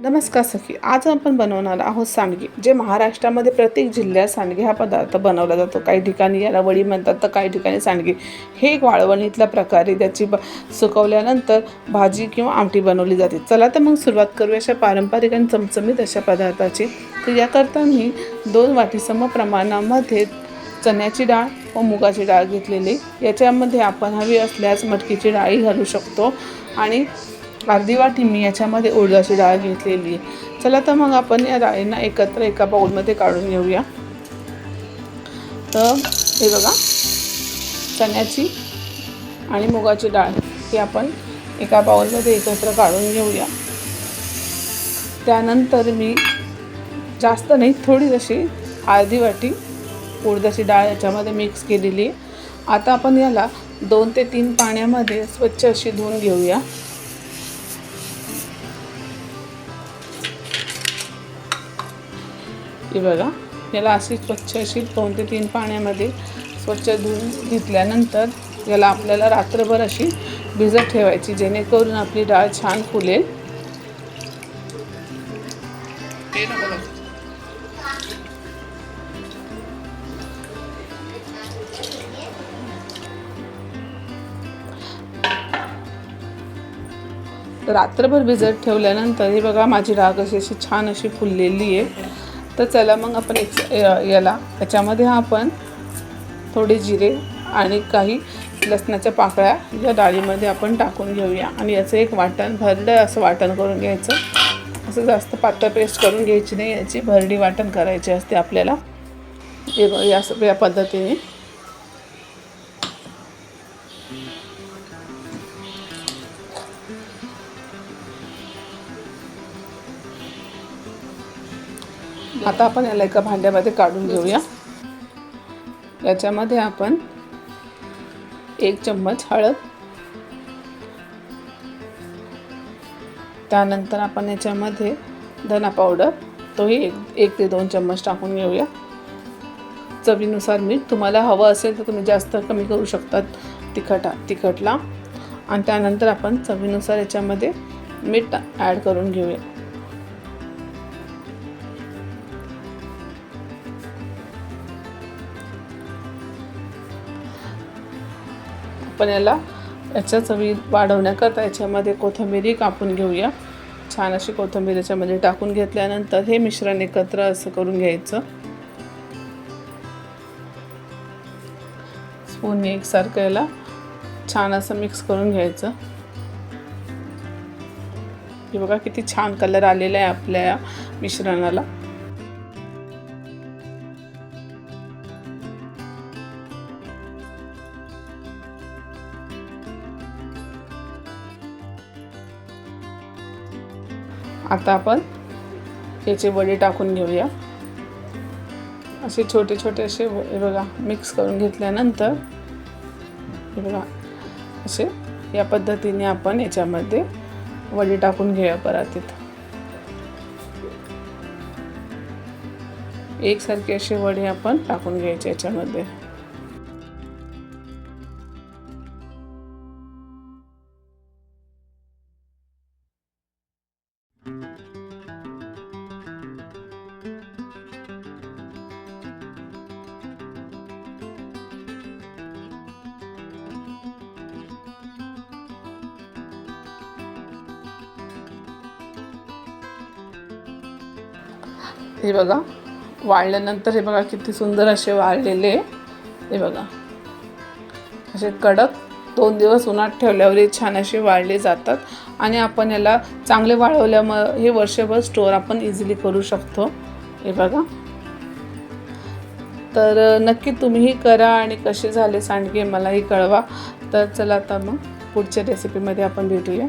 नमस्कार सखी आज आपण बनवणार आहोत सांडगे जे महाराष्ट्रामध्ये प्रत्येक जिल्ह्यात सांडगे हा पदार्थ बनवला जातो. काही ठिकाणी याला वडी म्हणतात तर काही ठिकाणी सांडगे. हे एक वाळवणीतल्या प्रकारे त्याची ब सुकवल्यानंतर भाजी किंवा आमटी बनवली जाते. चला तर मग सुरुवात करू अशा पारंपरिक आणि चमचमीत अशा पदार्थाची. तर याकरता मी दोन वाटीसम प्रमाणामध्ये चण्याची डाळ व मुगाची डाळ घेतलेली. याच्यामध्ये आपण हवी असल्यास मटकीची डाळी घालू शकतो. आणि अर्धी वाटी मी याच्यामध्ये उडदाची डाळ घेतलेली आहे. चला तर मग आपण या डाळींना एकत्र एका बाऊलमध्ये काढून घेऊया. तर हे बघा चण्याची आणि मुगाची डाळ ही आपण एका बाऊलमध्ये एकत्र काढून घेऊया. त्यानंतर मी जास्त नाही थोडी जशी अर्धी वाटी उडदाची डाळ याच्यामध्ये मिक्स केलेली आहे. आता आपण याला दोन ते तीन पाण्यामध्ये स्वच्छ अशी धुवून घेऊया. ही बघा याला अशी स्वच्छ अशी दोन ते तीन पाण्यामध्ये स्वच्छ धुवून घेतल्यानंतर याला आपल्याला रात्रभर अशी भिजत ठेवायची जेणेकरून आपली डाळ छान फुलेल. रात्रभर भिजत ठेवल्यानंतर हे बघा माझी डाळ कशी अशी छान अशी फुललेली आहे. तर चला मग आपण एक याला. याच्यामध्ये आपण थोडे जिरे आणि काही लसणाच्या पाकळ्या या डाळीमध्ये आपण टाकून घेऊया. आणि याचं एक वाटण भरडं असं वाटण करून घ्यायचं. असं जास्त पातळ पेस्ट करून घ्यायची नाही. याची भरडी वाटण करायची असते आपल्याला. या या पद्धतीने. आता आपण याला एका भांड्यामध्ये काढून घेऊया. याच्यामध्ये आपण एक चम्मच हळद. त्यानंतर आपण याच्यामध्ये धना पावडर तोही एक एक ते दोन चम्मच टाकून घेऊया. चवीनुसार मीठ तुम्हाला हवं असेल तर तुम्ही जास्त कमी करू शकतात तिखटा तिखटला. आणि त्यानंतर आपण चवीनुसार याच्यामध्ये मीठ ॲड करून घेऊया. आपण याला याच्या चवी वाढवण्याकरता याच्यामध्ये कोथिंबीरही कापून घेऊया. छान अशी कोथिंबीर याच्यामध्ये टाकून घेतल्यानंतर हे मिश्रण एकत्र असं करून घ्यायचं. स्पूनने एकसारखं याला छान असं मिक्स करून घ्यायचं. हे बघा किती छान कलर आलेला आहे आपल्या या मिश्रणाला. आता आपण याचे वडे टाकून घेऊया. असे छोटे छोटे असे व- हे बघा मिक्स करून घेतल्यानंतर हे बघा असे या पद्धतीने आपण याच्यामध्ये वडे टाकून घेऊया परातीत एकसारखे असे वडे आपण टाकून घ्यायचे याच्यामध्ये. हे बघा. वाळल्यानंतर हे बघा किती सुंदर असे वाळलेले. हे बघा. असे कडक दोन दिवस उन्हात ठेवल्यावर हे छान असे वाळले जातात. आणि आपण याला चांगले वाळवल्यामुळे हे वर्षभर स्टोअर आपण इझिली करू शकतो. हे बघा. तर नक्की तुम्हीही करा आणि कसे झाले सांडगे मलाही कळवा. तर चला आता मग पुढच्या रेसिपीमध्ये आपण भेटूया.